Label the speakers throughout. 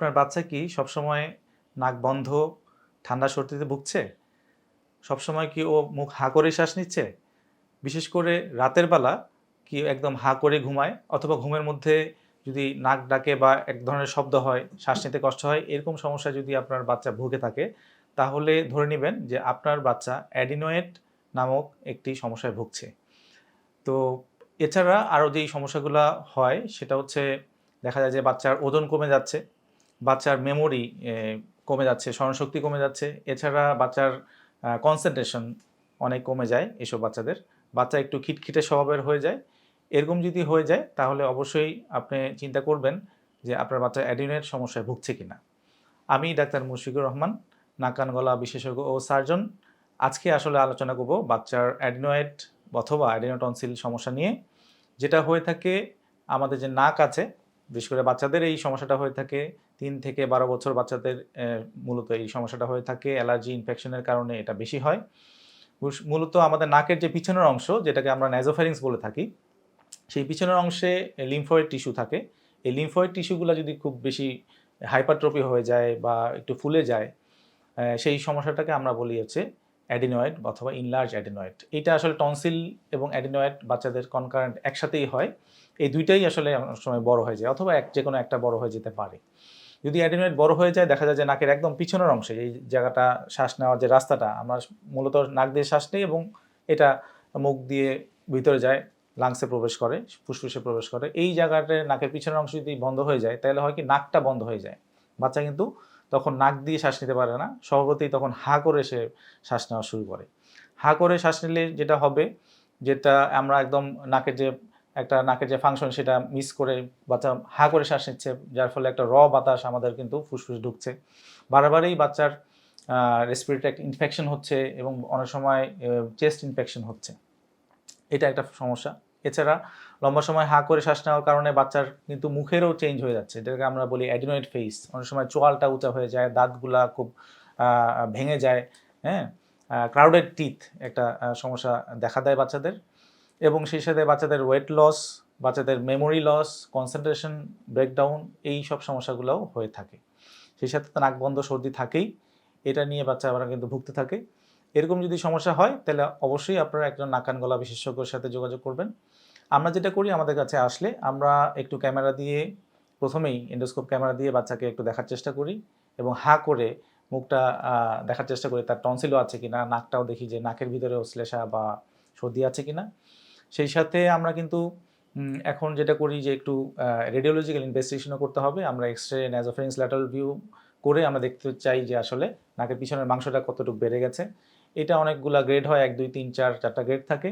Speaker 1: আপনার বাচ্চা কি সবসময় নাক বন্ধ, ঠান্ডা সর্দিতে ভুগছে? সবসময় কি ও মুখ হা করে শ্বাস নিচ্ছে? বিশেষ করে রাতের বেলা কি একদম হা করে ঘুমায়? অথবা ঘুমের মধ্যে যদি নাক ডাকে বা এক ধরনের শব্দ হয়, শ্বাস নিতে কষ্ট হয়, এরকম সমস্যা যদি আপনার বাচ্চা ভুগে থাকে, তাহলে ধরে নেবেন যে আপনার বাচ্চা অ্যাডিনোয়েড নামক একটি সমস্যায় ভুগছে। তো এছাড়া আরও যেই সমস্যাগুলো হয়, সেটা হচ্ছে দেখা যায় যে বাচ্চার ওজন কমে যাচ্ছে। বাচ্চার মেমোরি কমে যাচ্ছে, স্মরণশক্তি কমে যাচ্ছে। এছাড়া বাচ্চার কনসেন্ট্রেশন অনেক কমে যায় এসব বাচ্চাদের। বাচ্চা একটু খিটখিটে স্বভাবের হয়ে যায়। এরকম যদি হয়ে যায়, তাহলে অবশ্যই আপনি চিন্তা করবেন যে আপনার বাচ্চা অ্যাডিনের সমস্যায় ভুগছে কি না আমি ডাক্তার মুশফিকুর রহমান নাকান গলা বিশেষজ্ঞ ও সার্জন। আজকে আসলে আলোচনা করব বাচ্চার অ্যাডিনয়েড অথবা অ্যাডিনোটনসিল সমস্যা নিয়ে। যেটা হয়ে থাকে, আমাদের যে নাক আছে বিশেষ করে বাচ্চাদের এই সমস্যাটা হয়ে থাকে। তিন থেকে বারো বছর বাচ্চাদের মূলত এই সমস্যাটা হয়ে থাকে। অ্যালার্জি, ইনফেকশনের কারণে এটা বেশি হয়। মূলত আমাদের নাকের যে পিছনের অংশ, যেটাকে আমরা ন্যাজোফারিংস বলে থাকি, সেই পিছনের অংশে লিমফয়েড টিস্যু থাকে। এই লিমফয়েড টিস্যুগুলো যদি খুব বেশি হাইপারট্রপি হয়ে যায় বা একটু ফুলে যায় সেই সমস্যাটাকে আমরা বলি হচ্ছে অ্যাডিনয়েড অথবা ইনলার্জ অ্যাডিনয়েড এটা আসলে টনসিল এবং অ্যাডিনয়েড বাচ্চাদের কনকারেন্ট একসাথেই হয়। এই দুইটাই আসলে অনেক সময় বড় হয়ে যায়, অথবা এক যে কোনো একটা বড় হয়ে যেতে পারে। যদি অ্যাডিনয়েড বড় হয়ে যায়, দেখা যায় যে নাকের একদম পিছনের অংশে, এই জায়গাটা শ্বাস নেওয়ার যে রাস্তাটা, আমরা মূলত নাক দিয়ে শ্বাস নিই এবং এটা মুখ দিয়ে ভিতরে যায় লাংসে প্রবেশ করে, ফুসফুসে প্রবেশ করে, এই জায়গাটা নাকের পিছনের অংশ যদি বন্ধ হয়ে যায়, তাহলে হয় কি নাকটা বন্ধ হয়ে যায়। বাচ্চা কিন্তু তখন নাক দিয়ে শ্বাস নিতে পারে না, স্বভাবতই তখন হা করে সে শ্বাস নেওয়া শুরু করে। হা করে শ্বাস নিলে যেটা হবে, যেটা আমরা একদম নাকের যে একটা নাকের যে ফাংশন সেটা মিস করে বাচ্চা হা করে শ্বাস নিচ্ছে, যার ফলে একটা র বাতাস আমাদের কিন্তু ফুসফুস ঢুকছে। বারবারই বাচ্চার রেসপিরেটরি ইনফেকশন হচ্ছে এবং অনেক সময় চেস্ট ইনফেকশন হচ্ছে। এটা একটা সমস্যা। এছাড়া লম্বা সময় হা করে শ্বাস নেওয়ার কারণে বাচ্চার কিন্তু মুখেরও চেঞ্জ হয়ে যাচ্ছে। যেটাকে আমরা বলি অ্যাডিনয়েড ফেস অনেক সময় চোয়ালটা উঁচা হয়ে যায়, দাঁতগুলা খুব ভেঙে যায় হ্যাঁ? ক্রাউডেড টিথ একটা সমস্যা দেখা দেয় বাচ্চাদের। এবং সেই সাথে বাচ্চাদের ওয়েট লস বাচ্চাদের মেমোরি লস কনসেন্ট্রেশন ব্রেকডাউন এই সব সমস্যাগুলোও হয়ে থাকে। সেই সাথে নাক বন্ধ, সর্দি থাকেই। এটা নিয়ে বাচ্চা বাচ্চারা কিন্তু ভুগতে থাকে। এরকম যদি সমস্যা হয়, তাহলে অবশ্যই আপনারা একজন নাকান গলা বিশেষজ্ঞের সাথে যোগাযোগ করবেন। আমরা যেটা করি, আমাদের কাছে আসলে আমরা একটু ক্যামেরা দিয়ে, প্রথমেই এন্ডোস্কোপ ক্যামেরা দিয়ে বাচ্চাকে একটু দেখার চেষ্টা করি এবং হা করে মুখটা দেখার চেষ্টা করি, তার টনসিলও আছে কিনা, নাকটাও দেখি যে নাকের ভিতরে শ্লেষা বা সর্দি আছে কিনা। সেই সাথে আমরা কিন্তু এখন যেটা করি যে একটু রেডিওলজিক্যাল ইনভেস্টিগেশনও করতে হবে। আমরা এক্স রে ন্যাজোফেরিংস ল্যাটারাল ভিউ করে আমরা দেখতে চাই যে আসলে নাকের পিছনের মাংসটা কতটুকু বেড়ে গেছে। এটা অনেকগুলা গ্রেড হয়, এক, দুই, তিন, চার, চারটা গ্রেড থাকে।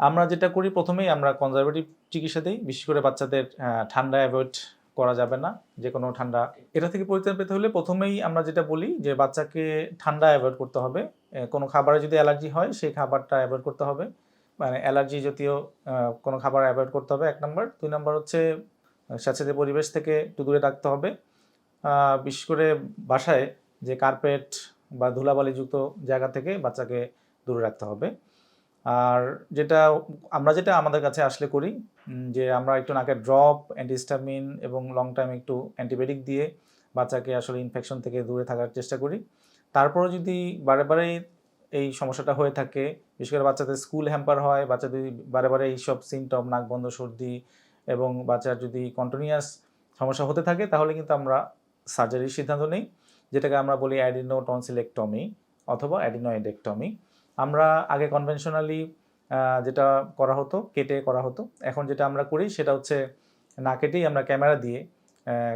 Speaker 1: আমরা যেটা করি প্রথমেই আমরা কনজারভেটিভ চিকিৎসা দিই, বিশেষ করে বাচ্চাদের ঠান্ডা অ্যাভয়েড করা যাবে না, যে কোনো ঠান্ডা। এটা থেকে পরিত্রাণ পেতে হলে প্রথমেই আমরা যেটা বলি যে বাচ্চাকে ঠান্ডা অ্যাভয়েড করতে হবে। কোনো খাবারে যদি অ্যালার্জি হয়, সেই খাবারটা অ্যাভয়েড করতে হবে। মানে অ্যালার্জি জাতীয় কোনো খাবার অ্যাভয়েড করতে হবে, এক নম্বর। দুই নম্বর হচ্ছে স্যাঁতসেঁতে পরিবেশ থেকে একটু দূরে রাখতে হবে। বিশেষ করে বাসায় যে কার্পেট বা ধুলাবালিযুক্ত জায়গা থেকে বাচ্চাকে দূরে রাখতে হবে। আর যেটা, আমরা যেটা আমাদের কাছে আসলে করি যে আমরা একটু নাকের ড্রপ, অ্যান্টিস্টামিন এবং লং টাইম একটু অ্যান্টিবায়োটিক দিয়ে বাচ্চাকে আসলে ইনফেকশন থেকে দূরে থাকার চেষ্টা করি। তারপরে যদি বারে বারে এই সমস্যাটা হয়ে থাকে। বিশেষ করে বাচ্চাদের স্কুল হ্যাম্পার হয় বাচ্চা যদি বারে বারে এইসব সিমটম নাক বন্ধ, সর্দি এবং বাচ্চার যদি কন্টিনিউয়াস সমস্যা হতে থাকে, তাহলে কিন্তু আমরা সার্জারির সিদ্ধান্ত নেই। যেটাকে আমরা বলি অ্যাডিনো টনসিলেক্টমি অথবা অ্যাডিনোয়েডেক্টমি আমরা আগে কনভেনশনালি যেটা করা হতো, কেটে করা হতো। এখন যেটা আমরা করি, সেটা হচ্ছে না কেটেই আমরা ক্যামেরা দিয়ে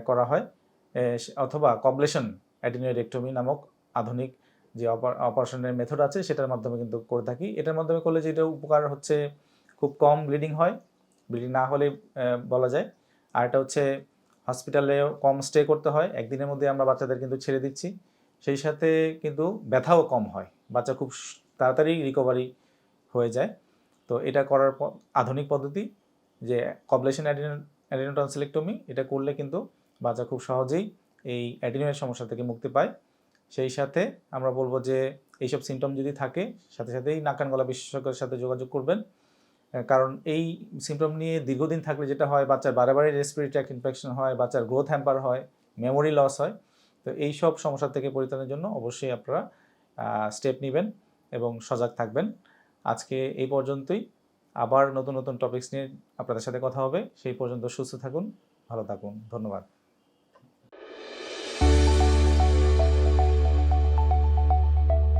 Speaker 1: করা হয়। অথবা কবলেশন অ্যাডিনোয়েডেক্টমি নামক আধুনিক যে অপারেশনের মেথড আছে, সেটার মাধ্যমে কিন্তু করে থাকি। এটার মাধ্যমে করলে যেটা উপকার হচ্ছে, খুব কম ব্লিডিং হয়। ব্লিডিং না হলে বলা যায়। আর এটা হচ্ছে হসপিটালেও কম স্টে করতে হয়। একদিনের মধ্যে আমরা বাচ্চাদের কিন্তু ছেড়ে দিচ্ছি। সেই সাথে কিন্তু ব্যথাও কম হয়। বাচ্চা খুব তাড়াতাড়ি রিকভারি হয়ে যায়। তো এটা করার আধুনিক পদ্ধতি যে কবলেশন অ্যাডিনোটনসিলেক্টমি এটা করলে কিন্তু বাচ্চা খুব সহজেই এই অ্যাডিনোয়ের সমস্যা থেকে মুক্তি পায়। সেই সাথে আমরা বলব যে এইসব সিমটম যদি থাকে, সাথে সাথেই নাকান গলা বিশেষজ্ঞের সাথে যোগাযোগ করবেন। কারণ এই সিমটম নিয়ে দীর্ঘদিন থাকলে যেটা হয়, বাচ্চার বারে রেসপিরেটরি ট্র্যাক্ট ইনফেকশন হয়, বাচ্চার গ্রোথ হ্যাম্পার হয় মেমোরি লস হয়। তো এই সব সমস্যা থেকে পরিত্রাণের জন্য অবশ্যই আপনারা স্টেপ নেবেন এবং সজাগ থাকবেন। আজকে এই পর্যন্তই। আবার নতুন নতুন টপিকস নিয়ে আপনাদের সাথে কথা হবে। সেই পর্যন্ত সুস্থ থাকুন, ভালো থাকুন। ধন্যবাদ।